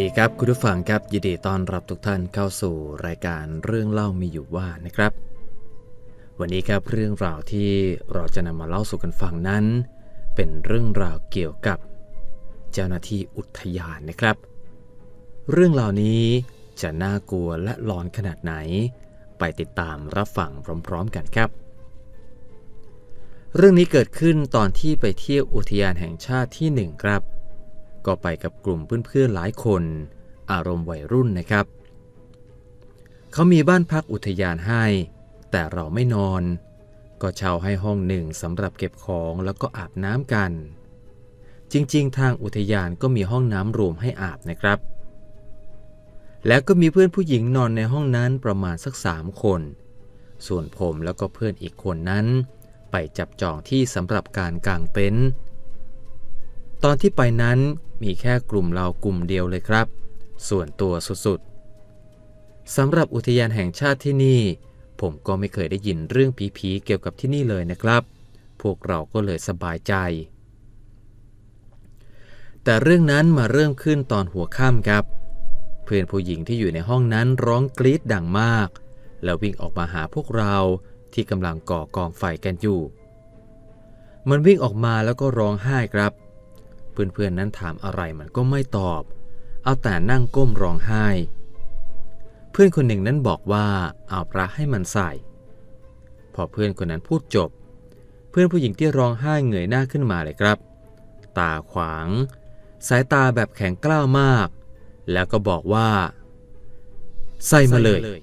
ดีครับคุณผู้ฟังครับยินดีต้อนรับทุกท่านเข้าสู่รายการเรื่องเล่ามีอยู่ว่านะครับ วันนี้ครับเรื่องราวที่เราจะนำมาเล่าสู่กันฟังนั้น เป็นเรื่องราวเกี่ยวกับ เจ้าหน้าที่อุทยานนะครับ เรื่องราวนี้จะน่ากลัวและหลอนขนาดไหน ไปติดตามรับฟังพร้อมๆกันครับ เรื่องนี้เกิดขึ้นตอนที่ไปเที่ยวอุทยานแห่งชาติที่หนึ่งครับ ก็ไปกับกลุ่มเพื่อนๆหลายคน อารมณ์วัยรุ่นนะครับ เขามีบ้านพักอุทยานให้ แต่เราไม่นอน ก็เช่าให้ห้องหนึ่งสำหรับเก็บของแล้วก็อาบน้ำกัน จริงๆ ทางอุทยานก็มีห้องน้ำรวมให้อาบนะครับ แล้วก็มีเพื่อนผู้หญิงนอนในห้องนั้นประมาณสักสามคน ส่วนผมแล้วก็เพื่อนอีกคนนั้น ไปจับจองที่สำหรับการกางเต็นท์ตอนที่ไปนั้น มีแค่กลุ่มเรากลุ่มเดียวเลยครับ ส่วนตัวสุดๆสำหรับอุทยานแห่งชาติที่นี่ ผมก็ไม่เคยได้ยินเรื่องผีๆเกี่ยวกับที่นี่เลยนะครับ พวกเราก็เลยสบายใจ แต่เรื่องนั้นมาเริ่มขึ้นตอนหัวค่ำครับ เพื่อนผู้หญิงที่อยู่ในห้องนั้นร้องกรี๊ดดังมาก แล้ววิ่งออกมาหาพวกเราที่กำลังก่อกองไฟกันอยู่ มันวิ่งออกมาแล้วก็ร้องไห้ครับ เพื่อนๆนั้นถามอะไรมันก็ไม่ตอบ เอาแต่นั่งก้มร้องไห้ เพื่อนคนหนึ่งนั้นบอกว่าเอาพระให้มันใส่ พอเพื่อนคนนั้นพูดจบ เพื่อนผู้หญิงที่ร้องไห้เงยหน้าขึ้นมาเลยครับ ตาขวาง สายตาแบบแข็งกล้าวมาก แล้วก็บอกว่า ใส่มาเลย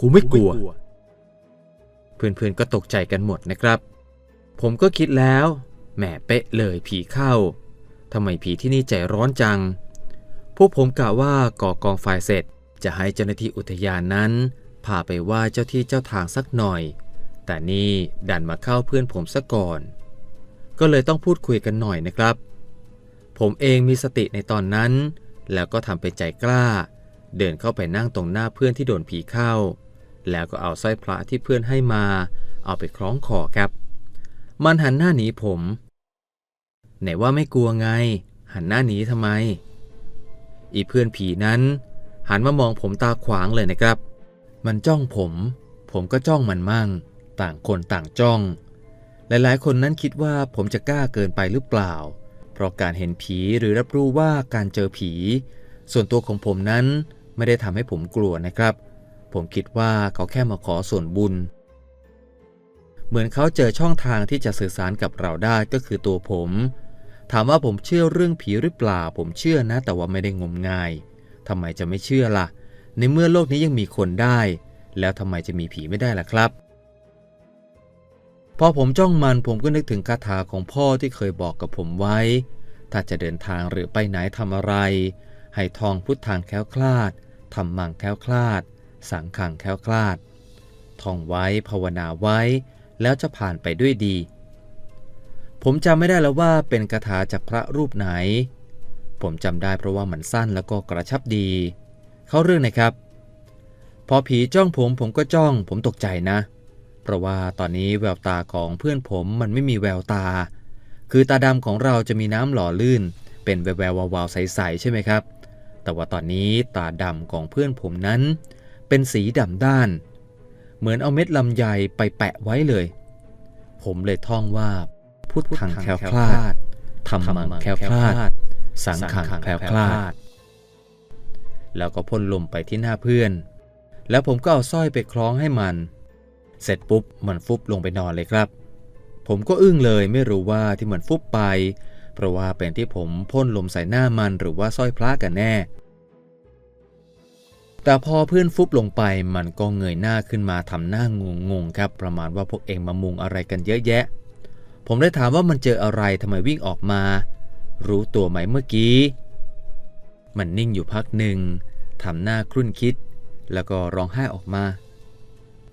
กูไม่กลัว เพื่อนๆก็ตกใจกันหมดนะครับ ผมก็คิดแล้วแหมเป๊ะเลยผีเข้า ทำไมผีที่นี่ใจร้อนจัง พวกผมกะว่าก่อกองไฟเสร็จ จะให้เจ้าหน้าที่อุทยานนั้นพาไปไหว้เจ้าที่เจ้าทางสักหน่อย แต่นี่ดันมาเข้าเพื่อนผมซะก่อน ก็เลยต้องพูดคุยกันหน่อยนะครับ ผมเองมีสติในตอนนั้น แล้วก็ทำเป็นใจกล้า เดินเข้าไปนั่งตรงหน้าเพื่อนที่โดนผีเข้า แล้วก็เอาสร้อยพระที่เพื่อนให้มา เอาไปคล้องคอครับ มันหันหน้าหนีผม ไหนว่าไม่กลัวไง หันหน้าหนีทำไม อีเพื่อนผีนั้น หันมามองผมตาขวางเลยนะครับ มันจ้องผม ผมก็จ้องมันมั่ง ต่างคนต่างจ้อง หลายๆ คนนั้นคิดว่าผมจะกล้าเกินไปหรือเปล่า เพราะการเห็นผีหรือรับรู้ว่าการเจอผี ส่วนตัวของผมนั้นไม่ได้ทำให้ผมกลัวนะครับ ผมคิดว่าเขาแค่มาขอส่วนบุญเหมือนเขาเจอช่องทางที่จะสื่อสารกับเราได้ก็คือตัวผม ถามว่าผมเชื่อเรื่องผีหรือเปล่า ผมเชื่อนะ แต่ว่าไม่ได้งมงายทำไมจะไม่เชื่อล่ะ ในเมื่อโลกนี้ยังมีคนได้ แล้วทำไมจะมีผีไม่ได้ล่ะครับ พอผมจ้องมันผมก็นึกถึงคาถาของพ่อที่เคยบอกกับผมไว้ ถ้าจะเดินทางหรือไปไหนทำอะไร ให้ทองพุทธทางแคล้วคลาดทำมังแคล้วคลาด สังขังแคล้วคลาดท่องไว้ภาวนาไว้ แล้วจะผ่านไปด้วยดี ผมจำไม่ได้แล้วว่าเป็นคาถาจากพระรูปไหน ผมจำได้เพราะว่ามันสั้นแล้วก็กระชับดี เขาเรื่องนะครับ พอผีจ้องผมผมก็จ้อง ผมตกใจนะ เพราะว่าตอนนี้แววตาของเพื่อนผมมันไม่มีแววตา คือตาดำของเราจะมีน้ำหล่อลื่น เป็นแววแวววาวๆใสๆใช่ไหมครับ แต่ว่าตอนนี้ตาดำของเพื่อนผมนั้น เป็นสีดำด้าน เหมือนเอาเม็ดลำไยไปแปะไว้เลย ผมเลยท่องว่า พุทธังแคล้วคลาดธรรมังแคล้วคลาด สังขังแคล้วคลาด แล้วก็พ่นลมไปที่หน้าเพื่อน แล้วผมก็เอาสร้อยไปคล้องให้มัน เสร็จปุ๊บมันฟุบลงไปนอนเลยครับ ผมก็อึ้งเลยไม่รู้ว่าที่มันฟุบไป เพราะว่าเป็นที่ผมพ่นลมใส่หน้ามันหรือว่าสร้อยพระกันแน่ แต่พอเพื่อนฟุบลงไปมันก็เงยหน้าขึ้นมาทำหน้างงงๆครับ ประมาณว่าพวกเองมามุงอะไรกันเยอะแยะ ผมได้ถามว่ามันเจออะไรทำไมวิ่งออกมา รู้ตัวไหมเมื่อกี้ มันนิ่งอยู่พักหนึ่งทำหน้าครุ่นคิด แล้วก็ร้องไห้ออกมา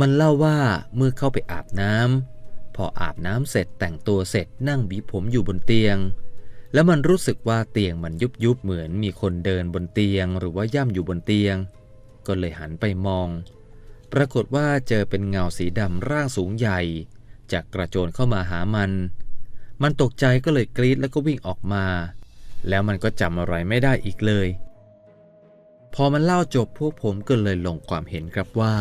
มันเล่าว่าเมื่อเข้าไปอาบน้ำพออาบน้ำเสร็จแต่งตัวเสร็จนั่งบีผมอยู่บนเตียง แล้วมันรู้สึกว่าเตียงมันยุบยุบเหมือนมีคนเดินบนเตียง หรือว่าย่ำอยู่บนเตียง ก็เลยหันไปมอง ปรากฏว่าเจอเป็นเงาสีดำร่างสูงใหญ่ จากกระโจนเข้ามาหามัน มันตกใจก็เลยกรีดแล้วก็วิ่งออกมา แล้วมันก็จำอะไรไม่ได้อีกเลย พอมันเล่าจบพวกผมก็เลยลงความเห็นครับว่า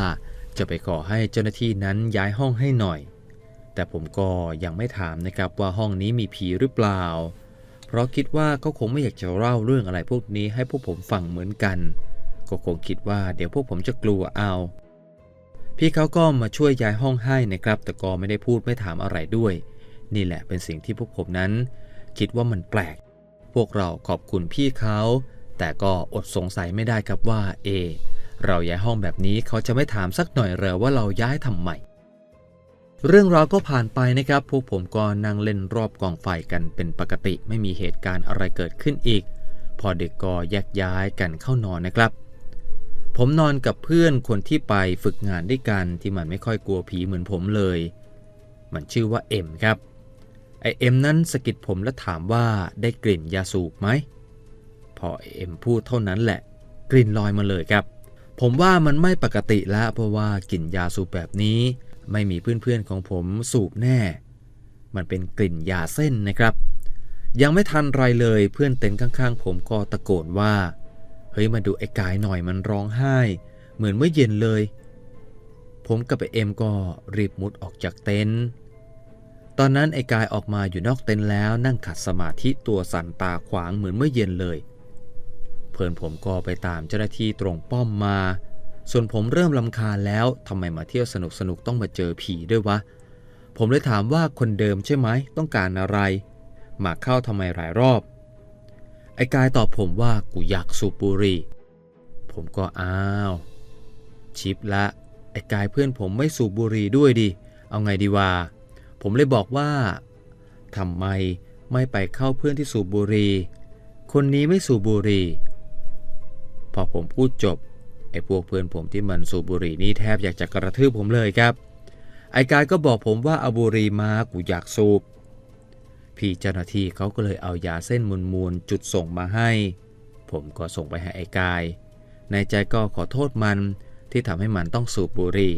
จะไปขอให้เจ้าหน้าที่นั้นย้ายห้องให้หน่อย แต่ผมก็ยังไม่ถามนะครับว่าห้องนี้มีผีหรือเปล่า เพราะคิดว่าเขาคงไม่อยากจะเล่าเรื่องอะไรพวกนี้ให้พวกผมฟังเหมือนกัน ก็คงคิดว่าเดี๋ยวพวกผมจะกลัวเอา พี่เขาก็มาช่วยย้ายห้องให้นะครับ แต่ก็ไม่ได้พูดไม่ถามอะไรด้วย นี่แหละเป็นสิ่งที่พวกผมนั้น คิดว่ามันแปลก พวกเราขอบคุณพี่เขา แต่ก็อดสงสัยไม่ได้ครับว่าเอเราย้ายห้องแบบนี้เขาจะไม่ถามสักหน่อยเหรอว่าเราย้ายทำไมเรื่องราวก็ผ่านไปนะครับ พวกผมก็นั่งเล่นรอบกองไฟกันเป็นปกติไม่มีเหตุการณ์อะไรเกิดขึ้นอีก พอเด็กก็แยกย้ายกันเข้านอนนะครับ ผมนอนกับเพื่อนคนที่ไปฝึกงานด้วยกันที่มันไม่ค่อยกลัวผีเหมือนผมเลย มันชื่อว่าเอ็มครับ ไอเอ็มนั้นสะกิดผมและถามว่าได้กลิ่นยาสูบไหม พอเอ็มพูดเท่านั้นแหละ กลิ่นลอยมาเลยครับ ผมว่ามันไม่ปกติแล้วเพราะว่ากลิ่นยาสูบแบบนี้ ไม่มีเพื่อนๆของผมสูบแน่ มันเป็นกลิ่นยาเส้นนะครับ ยังไม่ทันไรเลยเพื่อนเต็นข้างๆ ผมก็ตะโกนว่า เฮ้ยมาดูไอ้กายหน่อยมันร้องไห้ เหมือนเมื่อเย็นเลย ผมกับไอเอ็มก็รีบมุดออกจากเต็นท์ตอนนั้นไอ้กายออกมาอยู่นอกเต็นท์แล้วนั่งขัดสมาธิตัวสั่นตาขวางเหมือนเมื่อเย็นเลย เพื่อนผมก็ไปตามเจ้าหน้าที่ตรงป้อมมา ส่วนผมเริ่มลำคาญแล้วทำไมมาเที่ยวสนุกสนุกๆต้องมาเจอผีด้วยวะ ผมเลยถามว่าคนเดิมใช่ไหมต้องการอะไร มาเข้าทำไมหลายรอบ ไอ้กายตอบผมว่ากูอยากสูบบุหรี่ ผมก็อ้าว ชิปละ ไอ้กายเพื่อนผมไม่สูบบุหรี่ด้วยดิ เอาไงดีวะ ผมเลยบอกว่าทำไมไม่ไปเข้าเพื่อนที่สูบบุหรี่ คนนี้ไม่สูบบุหรี่ พอผมพูดจบ ไอ้พวกเพื่อนผมที่มันสูบบุหรี่นี่แทบอยากจะกระทืบผมเลยครับ ไอ้กายก็บอกผมว่าเอาบุหรี่มากูอยากสูบ พี่เจ้าหน้าที่เขาก็เลยเอายาเส้นมูลๆจุดส่งมาให้ ผมก็ส่งไปให้ไอ้กาย ในใจก็ขอโทษมันที่ทำให้มันต้องสูบบุหรี่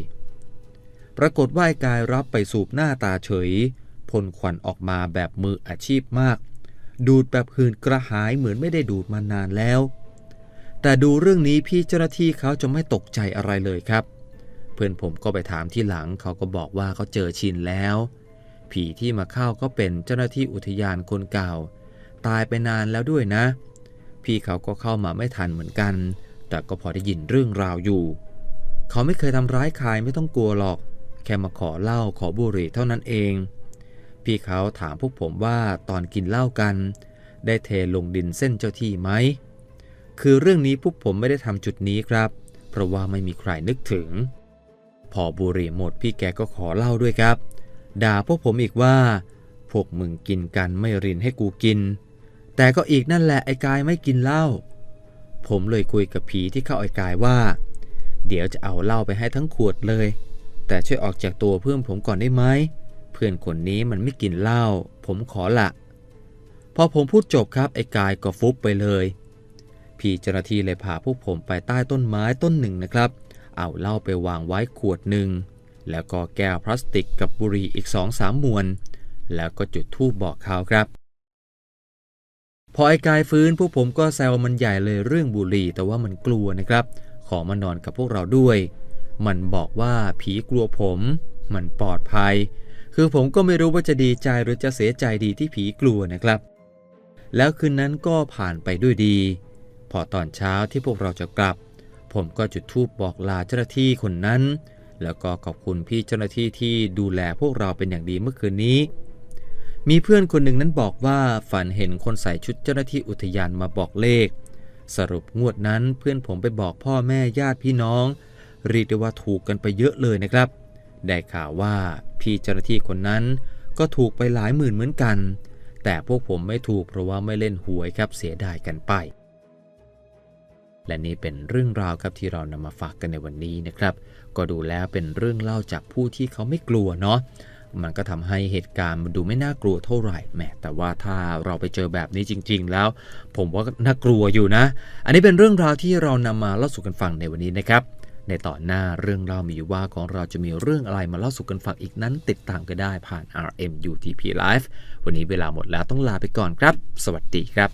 ปรากฏว่าไอ้กายรับไปสูบหน้าตาเฉยพ่นควันออกมาแบบมืออาชีพมาก ดูดแบบหืนกระหายเหมือนไม่ได้ดูดมานานแล้ว แต่ดูเรื่องนี้พี่เจ้าหน้าที่เขาจะไม่ตกใจอะไรเลยครับ เพื่อนผมก็ไปถามที่หลังเขาก็บอกว่าเขาเจอชินแล้ว ผีที่มาเข้าก็เป็นเจ้าหน้าที่อุทยานคนเก่า ตายไปนานแล้วด้วยนะ พี่เขาก็เข้ามาไม่ทันเหมือนกัน แต่ก็พอได้ยินเรื่องราวอยู่ เขาไม่เคยทำร้ายใครไม่ต้องกลัวหรอก แค่มาขอเหล้าขอบุหรี่เท่านั้นเอง พี่เขาถามพวกผมว่าตอนกินเหล้ากัน ได้เทลงดินเส้นเจ้าที่ไหมคือเรื่องนี้พวกผมไม่ได้ทำจุดนี้ครับ เพราะว่าไม่มีใครนึกถึง พอบุหรี่หมดพี่แกก็ขอเหล้าด้วยครับ ด่าพวกผมอีกว่า พวกมึงกินกันไม่รินให้กูกิน แต่ก็อีกนั่นแหละไอ้กายไม่กินเหล้า ผมเลยคุยกับผีที่เข้าไอ้กายว่า เดี๋ยวจะเอาเหล้าไปให้ทั้งขวดเลย แต่ช่วยออกจากตัวเพื่อนผมก่อนได้ไหม เพื่อนคนนี้มันไม่กินเหล้า ผมขอละพอผมพูดจบครับไอ้กายก็ฟุบไปเลย พี่เจ้าหน้าที่เลยพาพวกผมไปใต้ต้นไม้ต้นหนึ่งนะครับ เอาเหล้าไปวางไว้ขวดหนึ่ง แล้วก็แก้วพลาสติกกับบุหรี่อีกสองสามมวน แล้วก็จุดธูปบอกเขาครับ พอไอ้กายฟื้นพวกผมก็แซวมันใหญ่เลยเรื่องบุหรี่ แต่ว่ามันกลัวนะครับ ขอมานอนกับพวกเราด้วย มันบอกว่าผีกลัวผม มันปลอดภัย คือผมก็ไม่รู้ว่าจะดีใจหรือจะเสียใจดีที่ผีกลัวนะครับ แล้วคืนนั้นก็ผ่านไปด้วยดี พอตอนเช้าที่พวกเราจะกลับ ผมก็จุดธูปบอกลาเจ้าหน้าที่คนนั้น แล้วก็ขอบคุณพี่เจ้าหน้าที่ที่ดูแลพวกเราเป็นอย่างดีเมื่อคืนนี้ มีเพื่อนคนหนึ่งนั้นบอกว่าฝันเห็นคนใส่ชุดเจ้าหน้าที่อุทยานมาบอกเลข สรุปงวดนั้นเพื่อนผมไปบอกพ่อแม่ญาติพี่น้องเรียกได้ว่าถูกกันไปเยอะเลยนะครับ ได้ข่าวว่าพี่เจ้าหน้าที่คนนั้นก็ถูกไปหลายหมื่นเหมือนกัน แต่พวกผมไม่ถูกเพราะว่าไม่เล่นหวยครับเสียดายกันไป และนี่เป็นเรื่องราวครับที่เรานำมาฝากกันในวันนี้นะครับ ก็ดูแล้วเป็นเรื่องเล่าจากผู้ที่เขาไม่กลัวเนาะมันก็ทำให้เหตุการณ์มันดูไม่น่ากลัวเท่าไหร่แหมแต่ว่าถ้าเราไปเจอแบบนี้จริง ๆ แล้ว ผมว่าน่ากลัวอยู่นะ อันนี้เป็นเรื่องราวที่เรานำมาเล่าสู่กันฟังในวันนี้นะครับ ในตอนหน้าเรื่องเล่ามีอยู่ว่าของเราจะมีเรื่องอะไรมาเล่าสู่กันฟังอีกนั้น ติดตามก็ได้ผ่าน RMUTP Live วันนี้เวลาหมดแล้วต้องลาไปก่อนครับ สวัสดีครับ